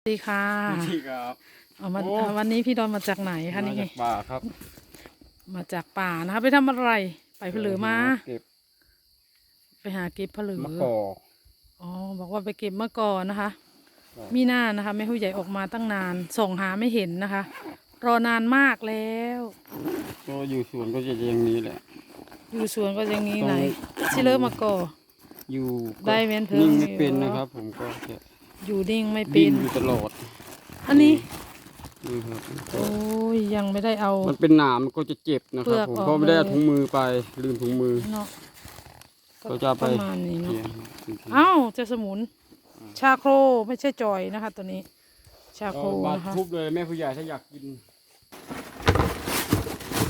สวัสดีค่ะนี่ครับเอามาโอ้วันนี้พี่ดอนมาจากไหนคะมานี่จากป่าครับ มาจากป่านะคะไปทำอะไร ไปเพลือมาเก็บ ไปหาเก็บเพลือมะกอกอ๋อบอกว่าไปเก็บมะกอนะคะครับมีหน้านะคะแม่ผู้ใหญ่ออกมาตั้งนาน ส่งหาไม่เห็นนะคะ รอนานมากแล้วก็อยู่สวนก็จะอย่างนี้แหละ อยู่สวนก็อย่างนี้ต้องไหนชิเลอร์มะกออยู่ก็ได้เว้นเพิ่งนิ่งไม่อยู่เป็นนะครับ ผมก็จะ อยู่นิ่งไม่เป็ดิ้นนอยู่ตลอดอันนี้ นี่ครับโอ้ยยังไม่ได้เอา มันเป็นหนามมันก็จะเจ็บนะคเปลืรัอบกผมออกก็ไม่ได้เอาเลย ถุงมือไปลืมถุงมือ เนาะก็จะเอาปไประมาณนี้เนาะเกี่ยงเอ้าเจะสมุน ชาโครไม่ใช่จอยนะคะ ตัวนี้ ชาโครก็บาดนะคะทุบเลยแม่ผู้ใหญ่ถ้าอยากกิน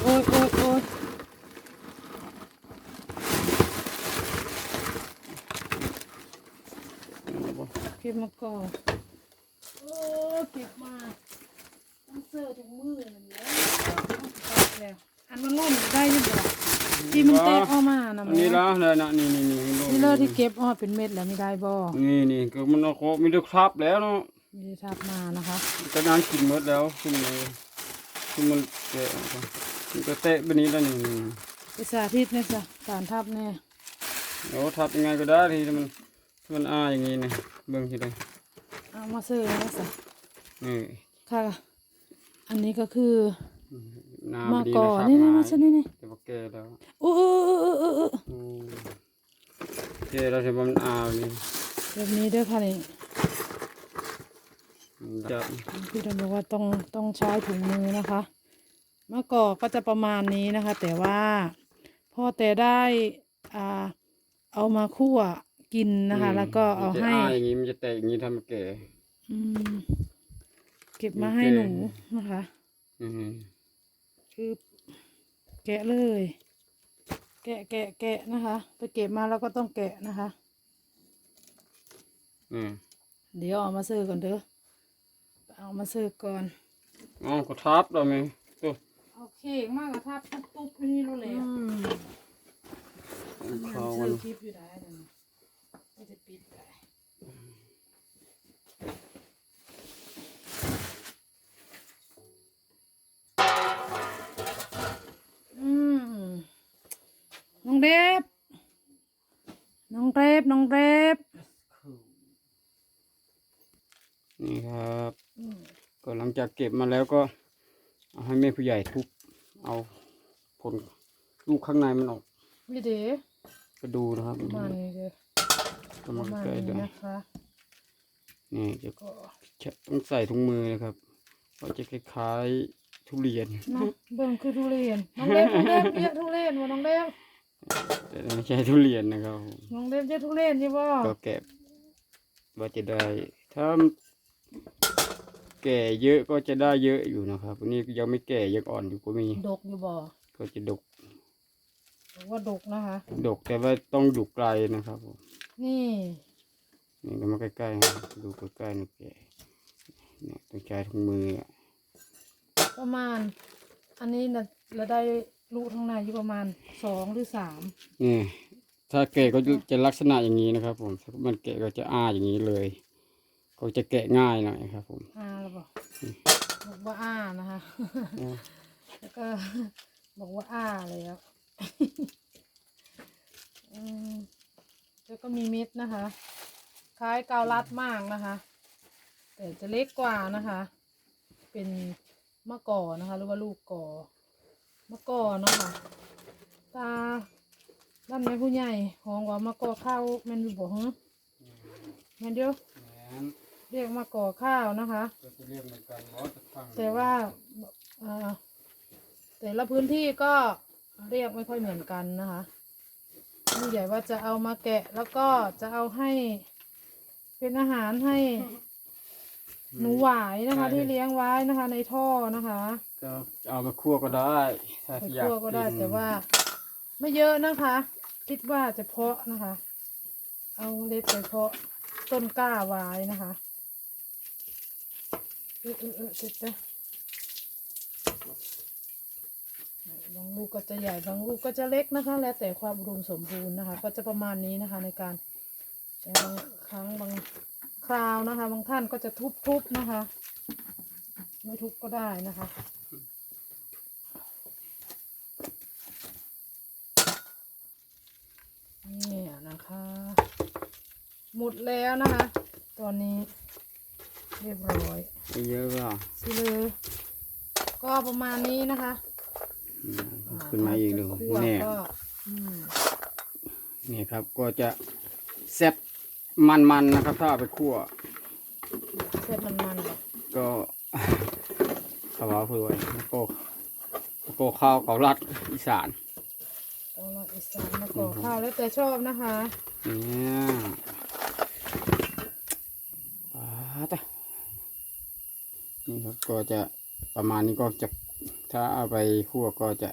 โอ้ยโอ้ยโอ้ยเก็บมาก่อนโอ้เก็บมาต้องเสื้อถุงมือนั่นแหละแล้วอันมันล่นได้ยังไงที่มันแตกออกมานะอันแม่นี้ละเลยนะนี่นี่นี่นี่เลิศที่เก็บออกเป็นเม็ดแล้วไม่ได้บ่นี่นี่ก็มันเอาโคมีเลือกคราบแล้วเนาะไม่ได้ทับมานะคะก็นานกินหมดแล้วขึ้นเลยขึ้นมันแกะออกมามันก็เตะแบบนี้แล้วนี่นี่ไปสาธิตเนี่ยจ้ะการทับเนี่ยเดี๋ยวทับยังไงก็ได้ที่มันที่ มันอ้าอย่างนี้เนี่ยเบิ่งทีเดียวเอามาซื้อนะจ้ะนี่ค่ะ อันนี้ก็คือน้ำมาดีก่อนะครับนี่นี่ไม้มาชนี่นี่แต่ว่าแก่แล้วโอ้โอ้โอ้โอ้โอ้โอ้อืมแก่แล้วแต่ว่ามันอ้านี่แบบนี้เด้อค่ะนี่จับพี่ดำบอกว่าต้องต้องใช้ถุงมือนะคะมะกอกก็จะประมาณนี้นะคะ แต่ว่าพอแต่ได้อ่าเอามาคั่ว กินนะคะ แล้วก็เอามันจะให้อ้าอย่างนี้มันจะแตกอย่างนี้ทำมันแก่อืมเก็บมาให้หนูนะคะอืมคือแกะเลย แกะแกะแกะนะคะ ไปเก็บมาแล้วก็ต้องแกะนะคะ อืมเดี๋ยวเอามาซื้อก่อนเด้อเอามาซื้อก่อนอ๋อก็ทับเราไหมตัวโอเคมากกว่าทับปุ๊บปุ๊บนี่รู้แล้วเขาซื้มันอคลิปอยู่ได้นั่นน่ะไม่ จะปิดได้อืมน้องเดฟน้องเดฟน้องเดฟนี่ครับอืมก็หลังจากเก็บมาแล้วก็เอาให้แม่ผู้ใหญ่ทุบเอาผลลูกข้างในมันออกนี่เด้ก็ดูนะครับประมาณนี้เด้อ ก็ปมาระมาณใกล้นี้ๆดูนะคะนี่จะก็ต้องใส่ถุงมือนะครับก็จะคล้ายๆทุเรียนเนาะเบิ่งคือทุเรียนน้องเดฟน้องเดฟเรียกทุเรียนวะน้องเดฟแต่ไม่ใช่ทุเรียนนะครับผมน้องเดฟเรียกทุเรียนใช่ป่ะก็แกะว่าจะได้ถ้าแก่เยอะก็จะได้เยอะอยู่นะครับอันนี้ยังไม่แก่ยังอ่อนอยู่ก็มีดกอยู่บ่ก็จะดกบอกว่าดกนะคะ ดกแต่ว่าต้องอยู่ไกลนะครับผม นี่นี่ก็มาใกล้ๆนะครับดูใกล้ๆนะแกเนี่ยต้องใช้ถุงมืออะประมาณ อันนี้นะเราได้ลูกข้างในอยู่ประมาณสองหรือสามนี่ถ้าแกะก็จะลักษณะอย่างนี้นะครับ ผมถ้ามันแกะก็จะอ้าอย่างนี้เลย ก็จะแกะง่ายหน่อยครับ ผมอ้าแล้วบอกบอกว่าอ้านะคะแล้วก็บอกว่าอ้าแล้วอืม แล้วก็มีเม็ดนะคะ คล้ายกาวรัดมากนะคะ แต่จะเล็กกว่านะคะ เป็นมะกอนะคะ หรือว่าลูกกอมะกอเนาะคะตาด้านแม่ผู้ใหญ่ห้องว่ามะกอข้าวแม่นอยู่บ่ฮะแม่นเดียวเรียกมะกอข้าวนะคะก็จะเรียกเหมือนกันว่าจะฟังแต่ว่าเอ่อแต่ละพื้นที่ก็เรียกไม่ค่อยเหมือนกันนะคะ ผู้ใหญ่ว่าจะเอามาแกะ แล้วก็จะเอาให้เป็นอาหารให้หนูหวายนะคะ ที่เลี้ยงไว้นะคะ ในท่อนะคะก็เอามาคั่วก็ได้ถ้าไปอยากคั่วก็ได้นแต่ว่า ไม่เยอะนะคะ คิดว่าจะเพาะนะคะ เอาเมล็ดไปเพาะต้นกล้าไว้นะคะเออเออเออเสร็จแล้วบาง ลูกก็จะใหญ่บางลูกก็จะเล็กนะคะ แล้วแต่ความอุดมสมบูรณ์นะคะ ก็จะประมาณนี้นะคะในการแต่บางครั้งบางคคราวนะคะ บางท่านก็จะทุบๆนะคะ ไม่ทุบก็ได้นะคะนี่นะคะ หมดแล้วนะคะ ตอนนี้เรียบร้อยไม่เยอะก็สิเลยก็ประมาณนี้นะคะอืม ขึ้นมาอีกหนึ่งคั่วเนี่ยก็อืมนี่ครับก็จะแซ่บมันๆนะครับ ถ้าเอาไปคั่วเสร็จมันมันๆเลยก็ข้าวเพื่อยแล้วก็แล้วก็ข้าวเกาลัดอีสานเอาละอีสานมาก่อข้าวแล้วแต่ชอบนะคะเนี่ยปาตะนี่ครับก็จะประมาณนี้ก็จะ ถ้าเอาไปคั่วก็จะ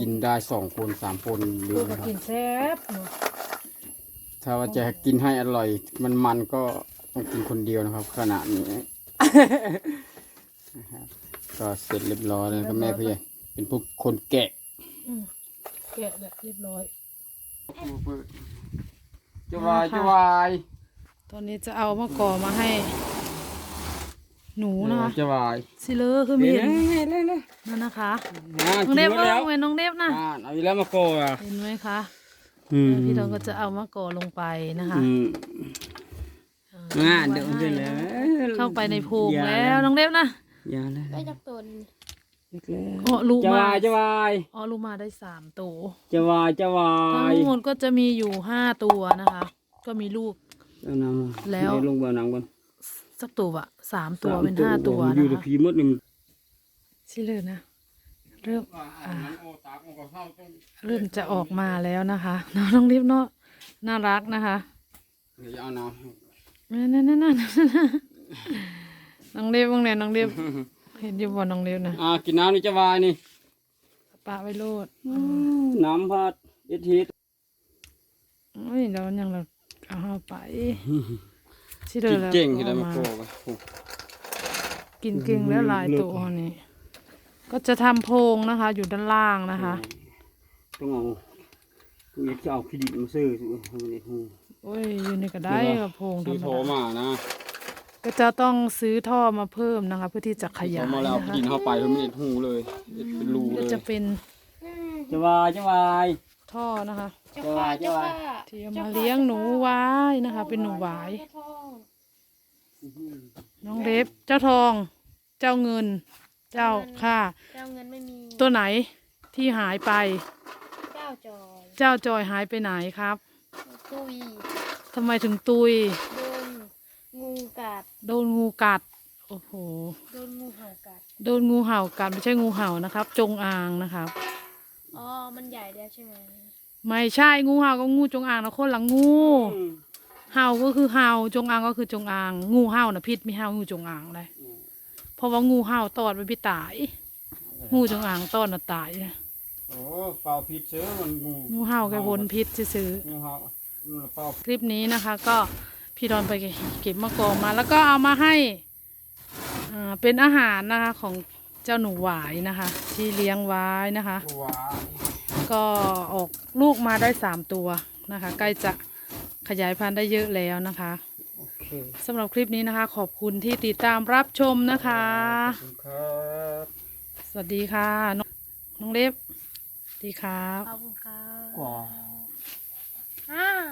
กินได้สองคนสามคนเยคืออะก็นะครับ กินแซ่บเนาะถ้าว่าจะกินให้อร่อย มันมันๆก็ต้องกินคนเดียวนะครับ ขนาดนี้ นะครับก็เสร็จเรียบร้อยแล้วก็แม่พี่ใหญ่เป็นพวกคนแกะอืมแกะแบบเรียบร้อย จะวายค่ะจะวาย ตอนนี้จะเอามะกอมาให้ หนูนะคะจะวายสิเลอคือมีเห็เห็นนไหมเห็นเลยนะนั่นนะคะอ่าน้องกินเดฟหมดเอแล้อวเว้ยน้องเดฟนะอ่าเอาอีกแล้วมาโกอะเห็นไหมคะอืมพี่ดองก็จะเอามะกอลงไปนะคะอืมอ่อ่าาเดี๋ยวไว้เดี๋ยวให้แล้วนะคะเข้าไปในโพรงอย่าแล้วน้องเดฟนะอย่าเลยได้จากตัวนี้เล็กแล้วอ๋อลูกจะมาวายจะวายอ๋อลูกมาได้สามตัวจะวายจะวาทั้ยงหมดก็จะมีอยู่ห้าตัวนะคะ ก็มีลูกเอาน้ำมาแล้วให้ลงเบาน้ำก่อน สักตัวอะสามตัวสมเป็นห้าตัวอยู่นะในคะพีมดหนึ่งสิเลยนะ เริ่มเริ่มจะออกมาแล้วนะคะน้องน้องรีบเนาะน่ารักนะคะเดี๋ยวจะเอาน้นั่นนั่นนั่นนั่นน้องเรียบบ้างเนี่ยน้องเรียบเห็นอยู่บ่น้องเรียบนะำอ่ากินน้ำนี่จะวายนี่ปะไว้โลดน้ำพัดเอทีสโอ้ยเรายังเราเอาเข้าไป สิเลยแล้วเก่งที่ได้มาอาโกไปกินเก่งแล้วหลายตัวนี่ก็จะทำโพรงนะคะ อยู่ด้านล่างนะคะ ต้องเอาต้องจะเอาขี้ดิบมาซื้อสิให้มันได้หูโอ้ยอยู่ในกระได้กับโพรงธรซื้อรมโทรดามานะก็จะต้องซื้อท่อมาเพิ่มนะคะ เพื่อที่จะขโทรยายมาแล้วเอานะขี้คะดินเข้าไปเพื่อไม่ได้หูเลยเป็นรูก็เลยจะเป็นจะวายจะวาย ท่อนะคะ เจ้าค่ะเจ้าค่ะที่เอามาเลี้ยงหนูไว้นะคะ เป็นหนูหวาย เจ้าทองน้องเล็บ เจ้าทอง เจ้าเงิน เจ้าค่ะ เจ้าเงินไม่มี ตัวไหนที่หายไป เจ้าจอยเจ้าจอยหายไปไหนครับตุยทำไมถึงตุย โดนงูกัด โดนงูกัด โอ้โห โดนงูเห่ากัด โดนงูเห่ากัดไม่ใช่งูเห่านะครับ จงอางนะครับอ๋อ มันใหญ่แล้วใช่ไหมไม่ใช่งูเห่ากับงูจงอางนะคนละงูเห่าก็คือเห่าจงอางก็คือจงอาง งูเห่านะพิษไม่เห่างูจงอางเลยเพราะว่างูเห่าตอดมันไปตาย งูจงอางตอดน่ะตายนะโอ้เป่าผิดเสือมันงูงูเห่าแกวนพิษซื้องูเห่ามันเป่าๆคลิปนี้นะคะ ก็พี่ดอนไปเก็บมะกอกมา แล้วก็เอามาให้อ่าเป็นอาหารนะคะของเจ้าหนูหวายนะคะ ที่เลี้ยงไว้นะคะตัว ก็ออกลูกมาได้สามตัวนะคะ ใกล้จะขยายพันธุ์ได้เยอะแล้วนะคะโอเคสำหรับคลิปนี้นะคะ ขอบคุณที่ติดตามรับชมนะคะขอบคุณครับสวัสดีค่ะ น้องน้องเล็บสวัสดีครับ ขอบคุณครับว้าว